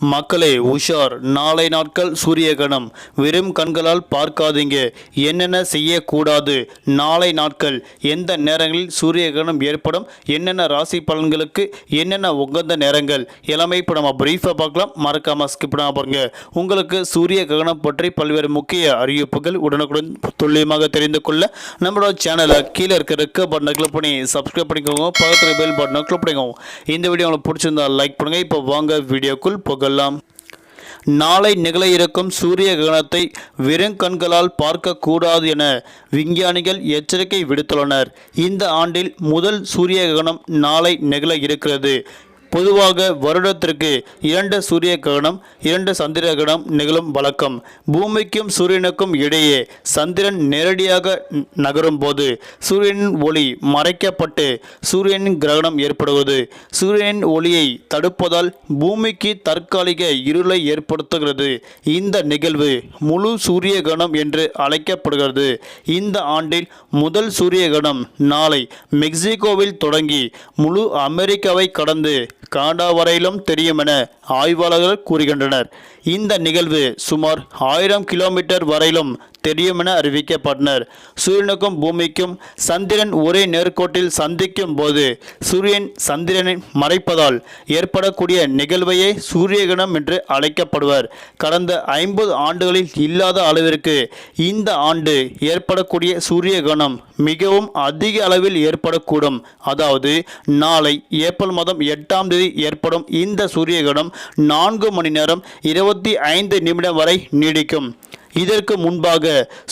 மக்களே உஷார். நாளை நாட்கள் சூரிய கணம் வெறும் கண்களால் பார்க்காதீங்க. என்னென்ன செய்யக்கூடாது? நாளை நாட்கள். எந்த நேரங்களில் சூரிய கணம் ஏற்படும்? என்னென்ன ராசி பலன்களுக்கு என்னென்ன உகந்த நேரங்கள்? எல்லாமே இப்போ நம்ம பிரீஃபாக பார்க்கலாம். மறக்காமல் ஸ்கிப் பண்ணாமல் பாருங்க. உங்களுக்கு சூரிய கிரகணம் பற்றி பல்வேறு முக்கிய அறிவிப்புகள் உடனுக்குடன் துல்லியமாக தெரிந்து கொள்ள நம்மளோட சேனலை கீழே இருக்க ரெக்க பட்டனை கிளிக் பண்ணி சப்ஸ்கிரைப் பண்ணிக்கோங்க. பக்கத்தில் பெல் பட்டனை கிளிக் பண்ணிக்கோங்க. இந்த வீடியோ உங்களுக்கு பிடிச்சிருந்தா லைக் பண்ணுங்கள் இப்போ வாங்க வீடியோக்குள் போகலாம் நாளை நிகழ இருக்கும் சூரிய கிரகணத்தை வெறும் கண்களால் பார்க்கக்கூடாது என விஞ்ஞானிகள் எச்சரிக்கை விடுத்துள்ளனர். இந்த ஆண்டில் முதல் சூரிய கிரகணம் நாளை நிகழ இருக்கிறது. பொதுவாக வருடத்திற்கு இரண்டு சூரிய கிரகணம் இரண்டு சந்திர கிரகணம் நிகழும் வழக்கம். பூமிக்கும் சூரியனுக்கும் இடையே சந்திரன் நேரடியாக நகரும் போது சூரியனின் ஒளி மறைக்கப்பட்டு சூரியனின் கிரகணம் ஏற்படுவது. சூரியனின் ஒளியை தடுப்பதால் பூமிக்கு தற்காலிக இருளை ஏற்படுத்துகிறது. இந்த நிகழ்வு முழு சூரிய கிரகணம் என்று அழைக்கப்படுகிறது. இந்த ஆண்டில் முதல் சூரிய கிரகணம் நாளை மெக்சிகோவில் தொடங்கி முழு அமெரிக்காவை கடந்து கனடா வரையிலும் தெரியும் என ஆய்வாளர்கள் கூறுகின்றனர். இந்த நிகழ்வு சுமார் ஆயிரம் கிலோமீட்டர் வரையிலும் தெரியும் என அறிவிக்கப்பட்டனர். சூரியனுக்கும் பூமிக்கும் சந்திரன் ஒரே நேர்கோட்டில் சந்திக்கும் போது சூரியன் சந்திரனை மறைப்பதால் ஏற்படக்கூடிய நிகழ்வையே சூரியகிரகணம் என்று அழைக்கப்படுவர். கடந்த ஐம்பது ஆண்டுகளில் இல்லாத அளவிற்கு இந்த ஆண்டு ஏற்படக்கூடிய சூரிய மிகவும் அதிக அளவில் ஏற்படக்கூடும். அதாவது நாளை ஏப்ரல் மாதம் எட்டாம் தேதி ஏற்படும் இந்த சூரிய நான்கு மணி நேரம் இருபத்தி ஐந்து நிமிடம் வரை நீடிக்கும். இதற்கு முன்பாக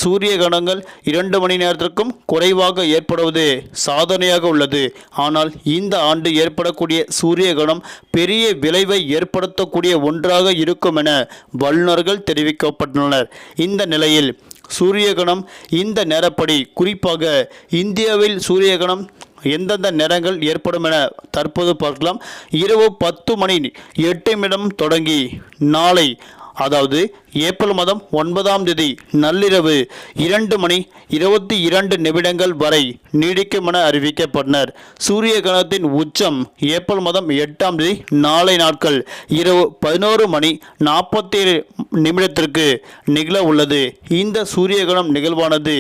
சூரிய கணங்கள் இரண்டு மணி நேரத்திற்கும் குறைவாக ஏற்படுவது சாதனையாக உள்ளது. ஆனால் இந்த ஆண்டு ஏற்படக்கூடிய சூரிய கணம் பெரிய விளைவை ஏற்படுத்தக்கூடிய ஒன்றாக இருக்கும் என வல்லுநர்கள் தெரிவிக்கப்பட்டுள்ளனர். இந்த நிலையில் சூரியகணம் இந்த நேரப்படி குறிப்பாக இந்தியாவில் சூரியகணம் எந்தெந்த நேரங்கள் ஏற்படும் என தற்போது பார்க்கலாம். இரவு பத்து மணி எட்டு நிமிடம் தொடங்கி நாளை அதாவது ஏப்ரல் மாதம் ஒன்பதாம் தேதி நள்ளிரவு இரண்டு மணி இருபத்தி இரண்டு நிமிடங்கள் வரை நீடிக்கும் என அறிவிக்கப்பட்டனர். சூரிய கிரகணத்தின் உச்சம் ஏப்ரல் மாதம் எட்டாம் தேதி நாளை நாட்கள் இரவு பதினோரு மணி நாற்பத்தி ஏழு நிமிடத்திற்கு நிகழ உள்ளது. இந்த சூரிய கிரகணம் நிகழ்வானது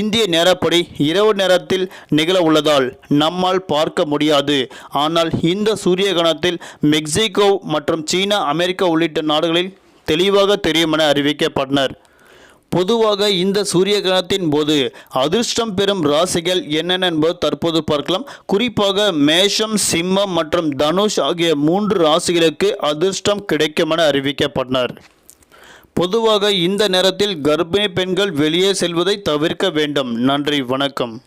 இந்திய நேரப்படி இரவு நேரத்தில் நிகழ உள்ளதால் நம்மால் பார்க்க முடியாது. ஆனால் இந்த சூரிய கிரகணத்தில் மெக்சிகோ மற்றும் சீனா அமெரிக்கா உள்ளிட்ட நாடுகளில் தெளிவாக தெரியும் என அறிவிக்கப்பட்டனர். பொதுவாக இந்த சூரிய கிரகணத்தின் போது அதிர்ஷ்டம் பெறும் ராசிகள் என்னென்ன என்பது தற்போது பார்க்கலாம். குறிப்பாக மேஷம் சிம்மம் மற்றும் தனுஷ் ஆகிய மூன்று ராசிகளுக்கு அதிர்ஷ்டம் கிடைக்கும் என அறிவிக்கப்பட்டனர். பொதுவாக இந்த நேரத்தில் கர்ப்பிணி பெண்கள் வெளியே செல்வதை தவிர்க்க வேண்டும். நன்றி வணக்கம்.